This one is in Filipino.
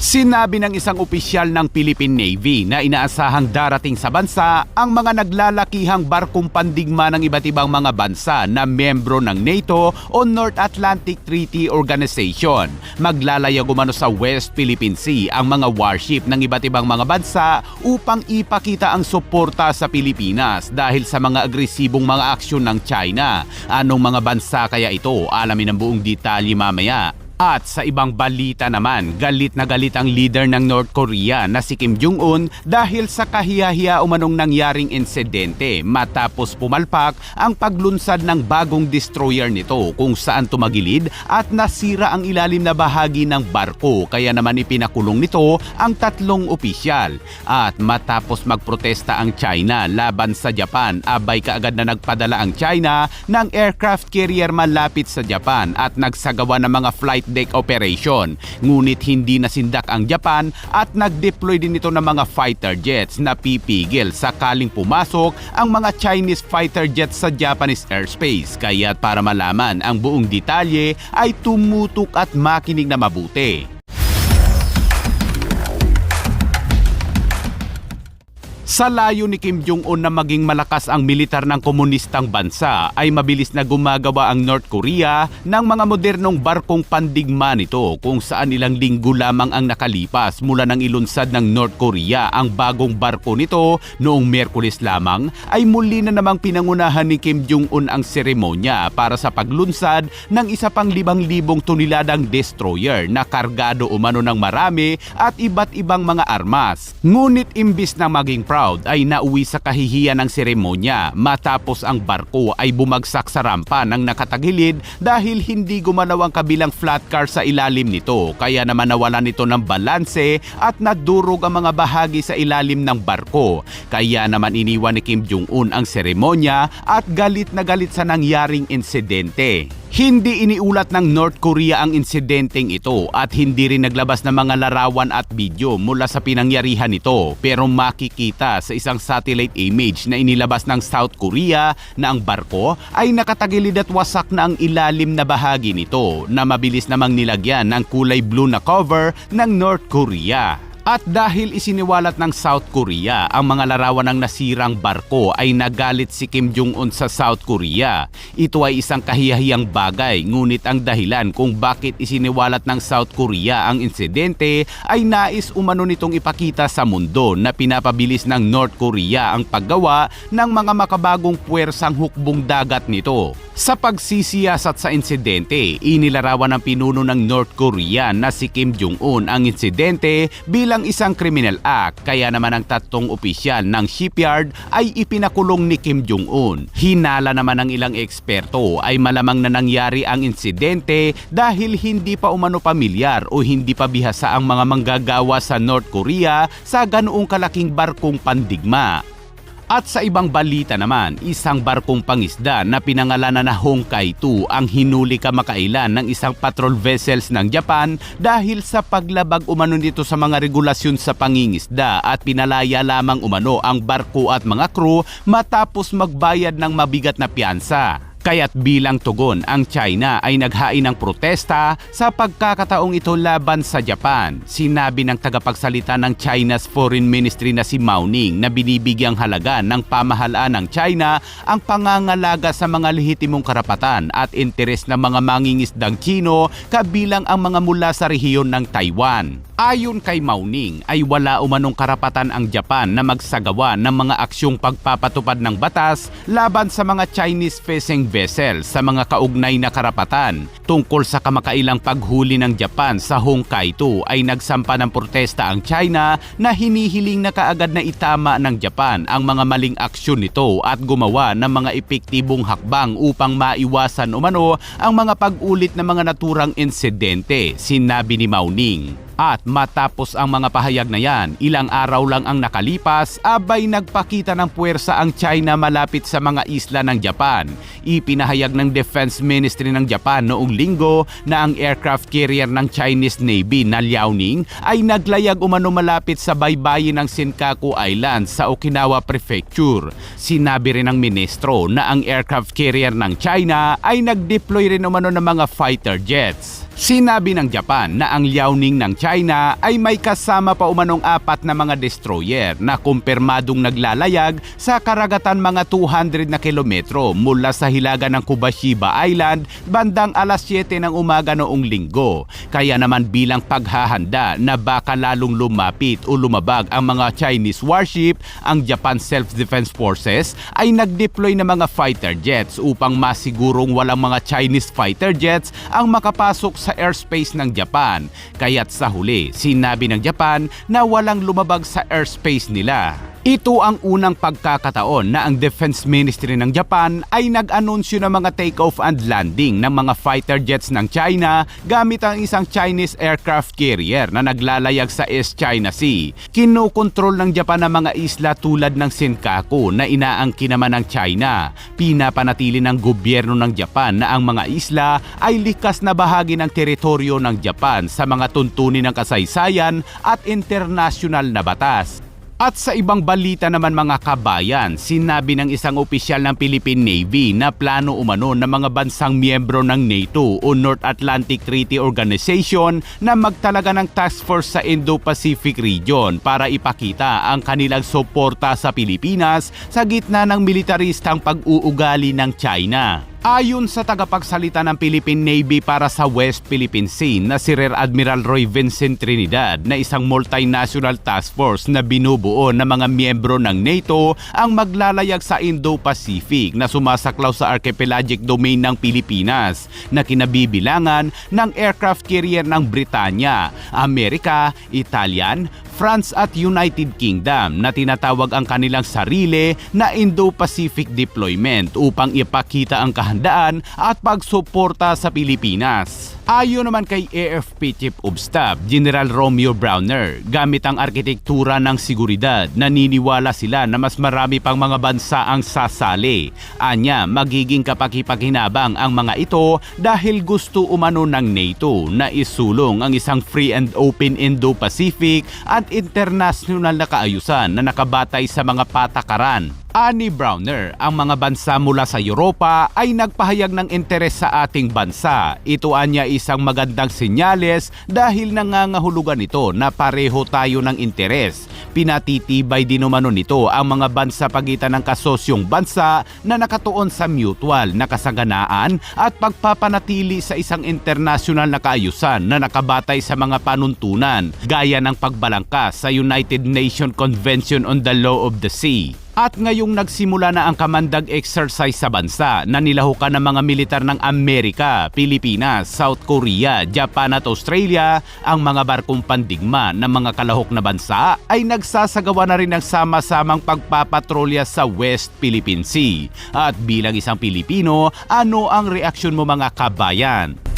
Sinabi ng isang opisyal ng Philippine Navy na inaasahang darating sa bansa ang mga naglalakihang barkong pandigma ng iba't ibang mga bansa na membro ng NATO o North Atlantic Treaty Organization. Maglalayag umano sa West Philippine Sea ang mga warship ng iba't ibang mga bansa upang ipakita ang suporta sa Pilipinas dahil sa mga agresibong mga aksyon ng China. Anong mga bansa kaya ito? Alamin ang buong detalye mamaya. At sa ibang balita naman, galit na galit ang leader ng North Korea na si Kim Jong-un dahil sa kahiyahiya umanong nangyaring insidente matapos pumalpak ang paglunsad ng bagong destroyer nito kung saan tumagilid at nasira ang ilalim na bahagi ng barko kaya naman ipinakulong nito ang tatlong opisyal. At matapos magprotesta ang China laban sa Japan, abay kaagad na nagpadala ang China ng aircraft carrier malapit sa Japan at nagsagawa ng mga flight deck operation. Ngunit hindi nasindak ang Japan at nag-deploy din ito ng mga fighter jets na pipigil sakaling pumasok ang mga Chinese fighter jets sa Japanese airspace. Kaya para malaman ang buong detalye ay tumutok at makinig na mabuti. Sa layo ni Kim Jong-un na maging malakas ang militar ng komunistang bansa ay mabilis na gumagawa ang North Korea ng mga modernong barkong pandigma nito kung saan ilang linggo lamang ang nakalipas mula nang ilunsad ng North Korea ang bagong barko nito noong Merkulis lamang ay muli na namang pinangunahan ni Kim Jong-un ang seremonya para sa paglunsad ng isa pang libang libong toniladang destroyer na kargado umano ng marami at iba't ibang mga armas. Ngunit imbis na maging proud ay nauwi sa kahihiyan ng seremonya matapos ang barko ay bumagsak sa rampa ng nakatagilid dahil hindi gumalaw ang kabilang flat car sa ilalim nito kaya naman nawalan nito ng balanse at nadurog ang mga bahagi sa ilalim ng barko. Kaya naman iniwan ni Kim Jong-un ang seremonya at galit na galit sa nangyaring insidente. Hindi iniulat ng North Korea ang insidenteng ito at hindi rin naglabas ng mga larawan at video mula sa pinangyarihan nito pero makikita sa isang satellite image na inilabas ng South Korea na ang barko ay nakatagilid at wasak na ang ilalim na bahagi nito na mabilis namang nilagyan ng kulay blue na cover ng North Korea. At dahil isiniwalat ng South Korea ang mga larawan ng nasirang barko ay nagalit si Kim Jong-un sa South Korea. Ito ay isang kahiyahiyang bagay ngunit ang dahilan kung bakit isiniwalat ng South Korea ang insidente ay nais umano nitong ipakita sa mundo na pinapabilis ng North Korea ang paggawa ng mga makabagong puwersang hukbong dagat nito. Sa pagsisiyasat sa insidente, inilarawan ng pinuno ng North Korea na si Kim Jong-un ang insidente bilang isang criminal act kaya naman ang tatlong opisyal ng shipyard ay ipinakulong ni Kim Jong-un. Hinala naman ng ilang eksperto ay malamang na nangyari ang insidente dahil hindi pa umano pamilyar o hindi pa bihasa ang mga manggagawa sa North Korea sa ganoong kalaking barkong pandigma. At sa ibang balita naman, isang barkong pangisda na pinangalanan na Honkai 2 ang hinuli kamakailan ng isang patrol vessels ng Japan dahil sa paglabag umano nito sa mga regulasyon sa pangingisda at pinalaya lamang umano ang barko at mga crew matapos magbayad ng mabigat na piyansa. Kaya't bilang tugon, ang China ay naghain ng protesta sa pagkakataong ito laban sa Japan. Sinabi ng tagapagsalita ng China's Foreign Ministry na si Mao Ning na binibigyang halaga ng pamahalaan ng China ang pangangalaga sa mga lehitimong karapatan at interes ng mga mangingisdang Chino kabilang ang mga mula sa rehiyon ng Taiwan. Ayon kay Mao Ning ay wala umanong karapatan ang Japan na magsagawa ng mga aksyong pagpapatupad ng batas laban sa mga Chinese fishing vessel sa mga kaugnay na karapatan. Tungkol sa kamakailang paghuli ng Japan sa Honkai 2 ay nagsampa ng protesta ang China na hinihiling na kaagad na itama ng Japan ang mga maling aksyon nito at gumawa ng mga epektibong hakbang upang maiwasan umano ang mga pag-ulit ng mga naturang insidente, sinabi ni Mao Ning. At matapos ang mga pahayag na yan, ilang araw lang ang nakalipas, abay nagpakita ng puwersa ang China malapit sa mga isla ng Japan. Ipinahayag ng Defense Ministry ng Japan noong linggo na ang aircraft carrier ng Chinese Navy na Liaoning ay naglayag umano malapit sa baybayin ng Senkaku Island sa Okinawa Prefecture. Sinabi rin ng ministro na ang aircraft carrier ng China ay nag-deploy rin umano ng mga fighter jets. Sinabi ng Japan na ang Liaoning ng China ay may kasama pa umanong apat na mga destroyer na kumpirmadong naglalayag sa karagatan mga 200 na kilometro mula sa hilaga ng Kubashiba Island bandang alas 7 ng umaga noong linggo. Kaya naman bilang paghahanda na baka lalong lumapit o lumabag ang mga Chinese warship, ang Japan Self-Defense Forces ay nag-deploy ng mga fighter jets upang masigurong walang mga Chinese fighter jets ang makapasok sa airspace ng Japan. Kaya't sa huli, sinabi ng Japan na walang lumabag sa airspace nila. Ito ang unang pagkakataon na ang Defense Ministry ng Japan ay nag-anunsyo ng mga takeoff and landing ng mga fighter jets ng China gamit ang isang Chinese aircraft carrier na naglalayag sa East China Sea. Kinokontrol ng Japan ang mga isla tulad ng Senkaku na inaangkin naman ng China. Pinapanatili ng gobyerno ng Japan na ang mga isla ay likas na bahagi ng teritoryo ng Japan sa mga tuntunin ng kasaysayan at internasyonal na batas. At sa ibang balita naman mga kabayan, sinabi ng isang opisyal ng Philippine Navy na plano umano ng mga bansang miyembro ng NATO o North Atlantic Treaty Organization na magtalaga ng task force sa Indo-Pacific region para ipakita ang kanilang suporta sa Pilipinas sa gitna ng militaristang pag-uugali ng China. Ayon sa tagapagsalita ng Philippine Navy para sa West Philippine Sea na si Rear Admiral Roy Vincent Trinidad na isang multinational task force na binubuo ng mga miyembro ng NATO ang maglalayag sa Indo-Pacific na sumasaklaw sa archipelagic domain ng Pilipinas na kinabibilangan ng aircraft carrier ng Britanya, Amerika, Italian, France at United Kingdom na tinatawag ang kanilang sarili na Indo-Pacific Deployment upang ipakita ang kahandaan at pagsuporta sa Pilipinas. Ayon naman kay AFP Chief of Staff General Romeo Browner, gamit ang arkitektura ng seguridad, naniniwala sila na mas marami pang mga bansa ang sasali. Anya, magiging kapakipakinabang ang mga ito dahil gusto umano ng NATO na isulong ang isang free and open Indo-Pacific at international na kaayusan na nakabatay sa mga patakaran Ani Browner, ang mga bansa mula sa Europa ay nagpahayag ng interes sa ating bansa. Ito anya isang magandang senyales dahil nangangahulugan ito na pareho tayo ng interes. Pinatitibay din umano nito ang mga bansa pagitan ng kasosyong bansa na nakatuon sa mutual na kasaganaan at pagpapanatili sa isang internasyonal na kaayusan na nakabatay sa mga panuntunan gaya ng pagbalangkas sa United Nations Convention on the Law of the Sea. At ngayong nagsimula na ang kamandag exercise sa bansa na nilahukan ng mga militar ng Amerika, Pilipinas, South Korea, Japan at Australia, ang mga barkong pandigma ng mga kalahok na bansa ay nagsasagawa na rin ng sama-samang pagpapatrolya sa West Philippine Sea. At bilang isang Pilipino, ano ang reaksyon mo mga kabayan?